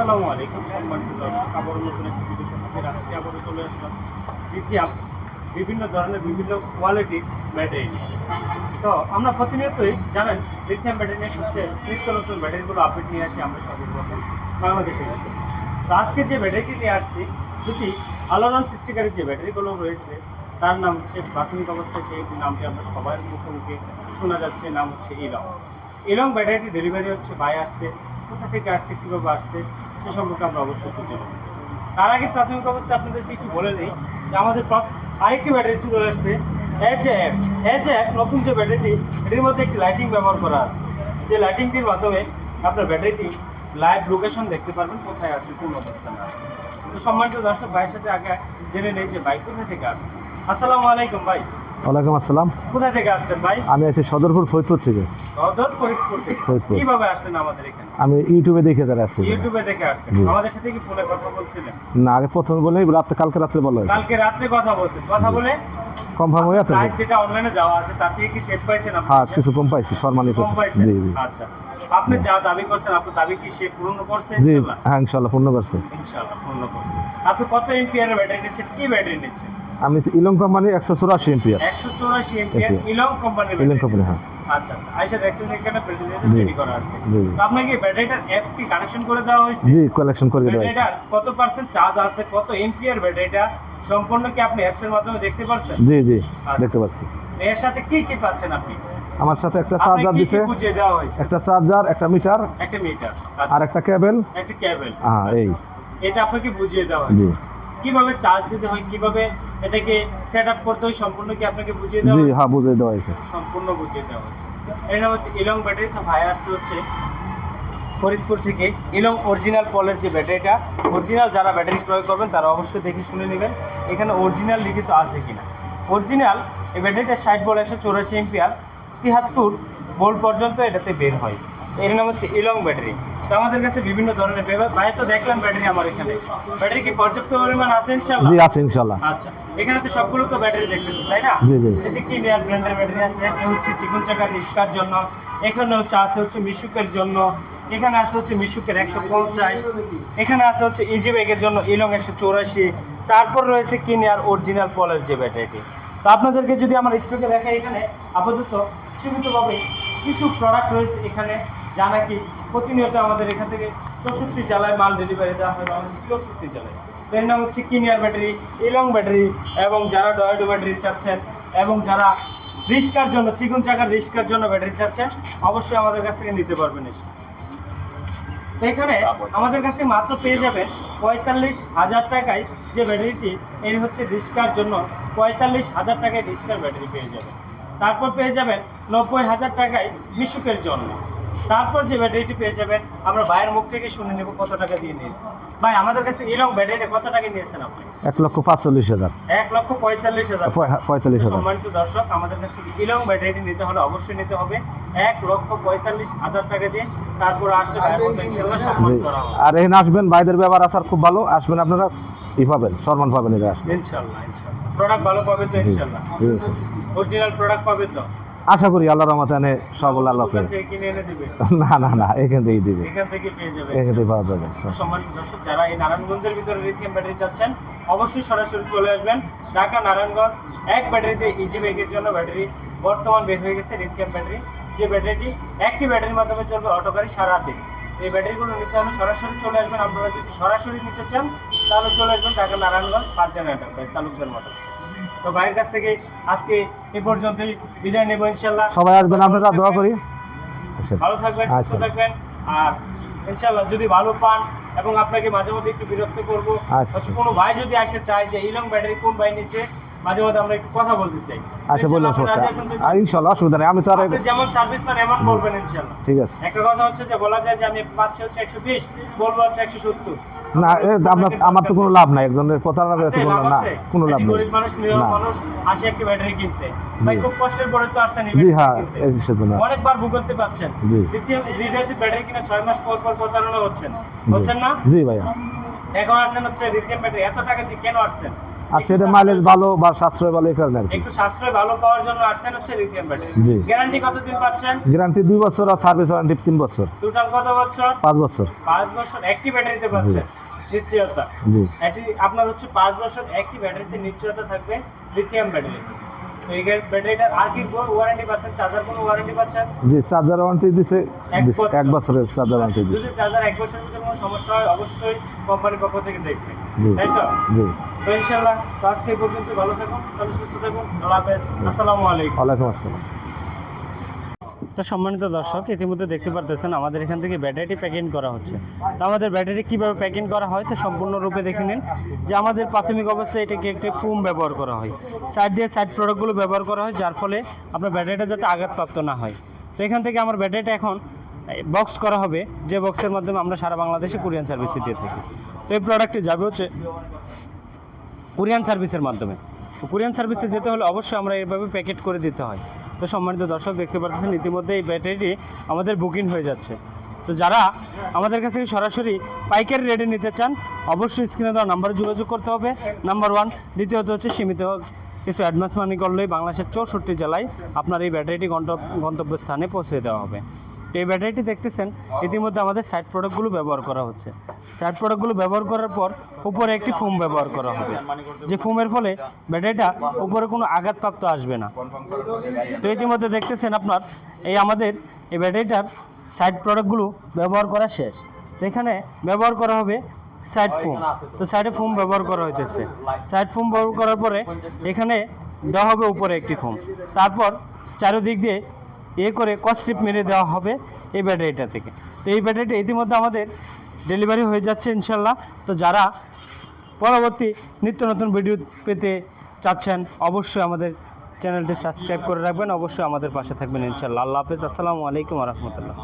আসসালামু আলাইকুম, সম্মানিত দর্শক। আবারও নতুন একটি আজকে আবারও চলে আসলাম লিথিয়াম বিভিন্ন ধরনের, বিভিন্ন কোয়ালিটির ব্যাটারি তো আমরা প্রতিনিয়তই জানেন লিথিয়াম ব্যাটারি নিয়ে সবচেয়ে নিত্য নতুন ব্যাটারিগুলো আপডেট নিয়ে আসি আমরা সর্বপ্রথম বাংলাদেশে। তো আজকে যে ব্যাটারিটি নিয়ে আসছি, দুটি আলোড়ন সৃষ্টিকারী যে ব্যাটারিগুলো রয়েছে, তার নাম হচ্ছে প্রাথমিক অবস্থায় যে নামটি আমরা সবার মুখে মুখে শোনা যাচ্ছে, নাম হচ্ছে ইলং ইলং ব্যাটারিটি ডেলিভারি হচ্ছে বাই আসছে। কোথা থেকে আসছে, কীভাবে আসছে সে সম্পর্কে আমরা অবশ্যই খুঁজে নেব। তার আগে প্রাথমিক অবস্থায় আপনাদেরকে একটু বলে নিই যে আমাদের আরেকটি ব্যাটারি চলে আসছে এইচ এফ এইচ এফ নতুন যে ব্যাটারিটি, এটির মধ্যে একটি লাইটিং ব্যবহার করা আছে। যে লাইটিংটির মাধ্যমে আপনার ব্যাটারিটি লাইভ লোকেশন দেখতে পারবেন, কোথায় আছে, কোন অবস্থানে আছে। তো সম্মানিত দর্শক, ভাইয়ের সাথে আগে জেনে নেই যে বাইক কোথা থেকে আসছে। আসসালামু আলাইকুম ভাই। ওয়ালাইকুম আসসালাম। কোথা থেকে আসছেন ভাই? আমি আছি সদরপুর ফরিদপুর থেকে। সদর ফরিদপুর থেকে। ফরিদপুর। কীভাবে আসলেন আমাদের এখানে? আমি ইউটিউবে দেখে তারা আসছি। ইউটিউবে দেখে আসছেন। আমাদের সাথে কি ফোনে কথা বলছিলেন? না আগে প্রথমে বলে রাত্রে কালকে রাত্রে বলা কালকে রাত্রে কথা বলছেন। কথা বলে কনফার্ম হয়ে যাচ্ছে? প্রাইস যেটা অনলাইনে দেওয়া আছে তার থেকে কি সেট পাইছেন আপনি? হ্যাঁ কিছু কম পাইছি সম্মানিত জি জি। আচ্ছা আচ্ছা। আপনি যা দাবি করছেন আপনার দাবি কি সে পূর্ণ করছে জি ইনশাআল্লাহ? হ্যাঁ ইনশাল্লাহ পূর্ণ করছে। ইনশাআল্লাহ পূর্ণ করছে। আপনি কত এমপিআর ব্যাটারি নিচ্ছেন? কি ব্যাটারি নিচ্ছেন? আমি ইলং কোম্পানি একশো চুরাশি এমপিআর একশো চৌরাশি এমপিআর। ইলং কোম্পানির ইলং কোম্পানি, হ্যাঁ। আচ্ছা আচ্ছা। আইসা দেখছেন এখানে ব্যাটারি রেডি করা আছে। তো আপনাকে কি ব্যাটারিটার অ্যাপস কি কানেকশন করে দেওয়া হয়েছে? জি কালেকশন করে দেওয়া হয়েছে। কত পার্সেন্ট চার্জ আছে কত ব্যাটারিটা সম্পূর্ণ কি আপনি অ্যাপস এর মাধ্যমে দেখতে পারছেন? জি জি আচ্ছা। দেখতে পাচ্ছি। এর সাথে কি কি পাচ্ছেন আপনি? আমার সাথে একটা চার্জার দিছে। বুঝিয়ে দেওয়া হয়েছে? একটা চার্জার একটা মিটার একটা মিটার আর একটা কেবল একটা কেবল হ্যাঁ এই। এটা আপনাকে বুঝিয়ে দেওয়া হয়েছে। কীভাবে চার্জ দিতে হয় কীভাবে এটাকে সেট আপ করতে হয় সম্পূর্ণ কি আপনাকে বুঝিয়ে দেওয়া জি হ্যাঁ বুঝিয়ে দেওয়া হয়েছে। সম্পূর্ণ বুঝিয়ে দেওয়া হচ্ছে এটা হচ্ছে ইলং ব্যাটারি তো ভাই আসছে হচ্ছে ফরিদপুর থেকে। ইলং অরিজিনাল পলের যে ব্যাটারিটা অরিজিনাল যারা ব্যাটারি ক্রয় করবেন তারা অবশ্যই দেখে শুনে নেবেন। এখানে অরিজিনাল লিখিত আছে কিনা। অরিজিনাল এই ব্যাটারিটা ষাট বল একশো চৌরাশি এমপিআর তিহাত্তর বোল্ট পর্যন্ত এটাতে বের হয়। এর নাম হচ্ছে ইলং ব্যাটারি। তো আমাদের কাছে বিভিন্ন ধরনের ভাই তো দেখলাম ব্যাটারি আমার এখানে। ব্যাটারি কি পর্যাপ্ত পরিমাণ আছে ইনশাল্লাহ জি আছে ইনশাল্লাহ আচ্ছা। এখানে তো সবগুলো তো ব্যাটারি দেখতেছেন তাই না? জি, জি। এই যে কি লেয়ার ব্র্যান্ডের ব্যাটারি আছে একটা হচ্ছে চিকন চাকার রিস্কার জন্য এখানে হচ্ছে আছে হচ্ছে মিশুকের জন্য এখানে আছে হচ্ছে মিশুকের একশো পঞ্চাশ এখানে আছে হচ্ছে ইজি ব্যাগের জন্য ইলং একশো চৌরাশি তারপর রয়েছে কি কিনিয়ার অরিজিনাল পলের যে ব্যাটারিটি। তো আপনাদেরকে যদি আমার স্টকে দেখাই এখানে আপাতত সীমিতভাবে কিছু প্রোডাক্ট রয়েছে এখানে। যা নাকি প্রতিনিয়ত আমাদের এখান থেকে চৌষট্টি জেলায় মাল ডেলিভারি দেওয়া হয় বাংলাদেশের চৌষট্টি জেলায়। এর নাম হচ্ছে কিনিয়ার ব্যাটারি ইলং ব্যাটারি এবং যারা ডয়েডো ব্যাটারি চাচ্ছেন এবং যারা রিস্কার জন্য চিকুন চাকার রিস্কার জন্য ব্যাটারি চাচ্ছেন অবশ্যই আমাদের কাছ থেকে নিতে পারবেন এসে। তো এখানে আমাদের কাছে মাত্র পেয়ে যাবেন পঁয়তাল্লিশ হাজার টাকায় যে ব্যাটারিটি এর হচ্ছে রিস্কার জন্য পঁয়তাল্লিশ হাজার টাকায় রিস্কার ব্যাটারি পেয়ে যাবেন। তারপর পেয়ে যাবেন নব্বই হাজার টাকায় মিশুকের জন্য। তারপর যে ব্যাটারিটি পেয়ে যাবেন আমরা ভাইয়ের মুখ থেকে শুনে নেব কত টাকা দিয়ে নিয়েছি। ভাই আমাদের কাছে ইলং ব্যাটারিটা কত টাকা নিয়েছেন আপনি? এক লক্ষ পাঁচচল্লিশ হাজার। এক লক্ষ পঁয়তাল্লিশ হাজার। পঁয়তাল্লিশ হাজার। সম্মানিত দর্শক আমাদের কাছ থেকে ইলং ব্যাটারিটি নিতে হলে অবশ্যই নিতে হবে। এক লক্ষ পঁয়তাল্লিশ হাজার টাকা দিয়ে তারপর আসলে ভাইয়ের মতো ইনশাল্লাহ সম্মান করা হবে। আর এখানে আসবেন ভাইদের ব্যবহার আসার খুব ভালো। আসবেন আপনারা ই পাবেন সম্মান পাবেন এটা আসলে। ইনশাল্লাহ ইনশাল্লাহ প্রোডাক্ট ভালো পাবেন তো ইনশাল্লাহ। অরিজিনাল প্রোডাক্ট পাবেন তো? আশা করি আল্লাহ রহমতে এনে সব আল্লাহ না না না এখান থেকেই দিবে। এখান থেকে পেয়ে যাবে। এখান থেকে পাওয়া যাবে। সম্মানিত দর্শক যারা এই নারায়ণগঞ্জের ভিতরে লিথিয়াম ব্যাটারি চাচ্ছেন অবশ্যই সরাসরি চলে আসবেন। ঢাকা নারায়ণগঞ্জ এক ব্যাটারিতে ইজি ব্যাগের জন্য ব্যাটারি বর্তমান বের হয়ে গেছে লিথিয়াম ব্যাটারি যে ব্যাটারিটি একটি ব্যাটারির মাধ্যমে চলবে অটো গাড়ি সারাদিন এই ব্যাটারিগুলো নিতে হলে সরাসরি চলে আসবেন। আপনারা যদি সরাসরি নিতে চান তাহলে চলে আসবেন ঢাকা নারায়ণগঞ্জ ফার্জান এন্টারপ্রাইজ তালুকদার মোটরস তো ভাইয়ের কাছ থেকে আজকে এ পর্যন্তই বিদায় নেব ইনশাল্লাহ সবাই আসবেন আপনারা দোয়া করি। আচ্ছা। ভালো থাকবেন সুস্থ আচ্ছা। থাকবেন আর ইনশাল্লাহ যদি ভালো পান এবং আপনাকে মাঝে মধ্যে একটু বিরক্ত করব আচ্ছা। কোনো ভাই যদি আসে চায় যে ইলং ব্যাটারি কোন ভাই নিছে মাঝে মধ্যে আমরা একটু কথা বলতে চাই। আচ্ছা সমস্যা। অসুবিধা নেই। আমি তো আর যেমন সার্ভিস পান এমন বলবেন ইনশাল্লাহ ঠিক আছে। একটা কথা হচ্ছে যে বলা যায় যে আমি পাচ্ছি হচ্ছে একশো বিশ বলব হচ্ছে একশো সত্তর। না আপনার আমার তো কোনো লাভ নাই একজনের প্রতারণা করে কোনো না কোনো লাভ নেই। মানুষ আসে একটি ব্যাটারি কিনতে। ভাই খুব কষ্টের পরে তো আসছেন জি হ্যাঁ অনেকবার ভুগতে পাচ্ছেন জি। লিথিয়াম ব্যাটারি কিনা ছয় মাস পর পর প্রতারণা হচ্ছেন। হচ্ছেন না? জি ভাইয়া। এখন আসছেন হচ্ছে লিথিয়াম ব্যাটারি। এত টাকা দিয়ে কেন আসছেন? আর সেটা মাইলেজ ভালো বা সাশ্রয় ভালো এই কারণে আর কি। একটু সাশ্রয় ভালো পাওয়ার জন্য আসছেন হচ্ছে লিথিয়াম ব্যাটারি জি। গ্যারান্টি কতদিন পাচ্ছেন? গ্যারান্টি দুই বছর আর সার্ভিস ওয়ারেন্টি তিন বছর। টোটাল কত বছর? পাঁচ বছর। পাঁচ বছর একটি ব্যাটারিতে পাচ্ছেন। নিশ্চয়তা। জি। এটি আপনার হচ্ছে পাঁচ বছর একটি ব্যাটারিতে নিশ্চয়তা থাকবে লিথিয়াম ব্যাটারি তো এই ব্যাটারিটার আর কি ওয়ারেন্টি পাচ্ছেন? চার্জার কোনো ওয়ারেন্টি পাচ্ছেন? জি চার্জার ওয়ারেন্টি দিছে এক বছরের চার্জার ওয়ারেন্টি দিছে। যদি চার্জার এক বছরের ভিতরে কোনো সমস্যা হয় অবশ্যই কোম্পানির পক্ষ থেকে তাই তো? জি। তো ইনশাল্লাহ আজকে পর্যন্ত ভালো থাকুন তাহলে সুস্থ থাকুন। আল্লাহ হাফেজ। আসসালামু আলাইকুম। ওয়ালাইকুম আসসালাম। তো সম্মানিত দর্শক, ইতিমধ্যে দেখতে পারতেছেন আমাদের এখান থেকে ব্যাটারিটি প্যাকিং করা হচ্ছে। তো আমাদের ব্যাটারি কীভাবে প্যাকিং করা হয় তো সম্পূর্ণরূপে দেখে নিন। যে আমাদের প্রাথমিক অবস্থায় এটাকে একটি ফোম ব্যবহার করা হয়। সাইড দিয়ে সাইড প্রোডাক্টগুলো ব্যবহার করা হয়, যার ফলে আপনার ব্যাটারিটা যাতে আঘাতপ্রাপ্ত না হয়। তো এখান থেকে আমার ব্যাটারিটা এখন বক্স করা হবে। যে বক্সের মাধ্যমে আমরা সারা বাংলাদেশে কোরিয়ান সার্ভিস দিয়ে থাকি। তো এই প্রোডাক্টটি যাবে হচ্ছে কোরিয়ান সার্ভিসের মাধ্যমে। কোরিয়ান সার্ভিসে যেতে হলে অবশ্যই আমরা এভাবে প্যাকেট করে দিতে হয়। তো সম্মানিত দর্শক দেখতে পাচ্ছেন, ইতিমধ্যে এই ব্যাটারিটি আমাদের বুকিং হয়ে যাচ্ছে। তো যারা আমাদের কাছে সরাসরি পাইকারি রেটে নিতে চান, অবশ্যই স্ক্রিনে দেওয়া নাম্বারে যোগাযোগ করতে হবে। নাম্বার ওয়ান, দ্বিতীয়ত হচ্ছে সীমিত কিছু অ্যাডভান্স মানি করলেই বাংলাদেশের চৌষট্টি জেলায় আপনার এই ব্যাটারিটি গন্তব্য গন্তব্য স্থানে পৌঁছে দেওয়া হবে। তো এই ব্যাটারিটি দেখতেছেন, ইতিমধ্যে আমাদের সাইড প্রোডাক্টগুলো ব্যবহার করা হচ্ছে। সাইড প্রোডাক্টগুলো ব্যবহার করার পর উপরে একটি ফোম ব্যবহার করা হবে। যে ফোমের ফলে ব্যাটারিটা উপরে কোনো আঘাতপ্রাপ্ত আসবে না। তো ইতিমধ্যে দেখতেছেন আপনার, এই আমাদের এই ব্যাটারিটার সাইড প্রোডাক্টগুলো ব্যবহার করা শেষ। এখানে ব্যবহার করা হবে সাইড ফোম তো সাইডে ফোম ব্যবহার করা হইতেছে। সাইড ফোম ব্যবহার করার পরে এখানে দেওয়া হবে উপরে একটি ফোম তারপর চারিদিক দিয়ে এ করে কস্ট্রিপ মেরে দেওয়া হবে এই ব্যাটারিটা থেকে। তো এই ব্যাটারিটা ইতিমধ্যে আমাদের ডেলিভারি হয়ে যাচ্ছে ইনশাল্লাহ। তো যারা পরবর্তী নিত্য নতুন ভিডিও পেতে চাচ্ছেন, অবশ্যই আমাদের চ্যানেলটি সাবস্ক্রাইব করে রাখবেন। অবশ্যই আমাদের পাশে থাকবেন ইনশাল্লাহ। আল্লাহ হাফেজ। আসসালামু আলাইকুম রহমতুল্লাহ।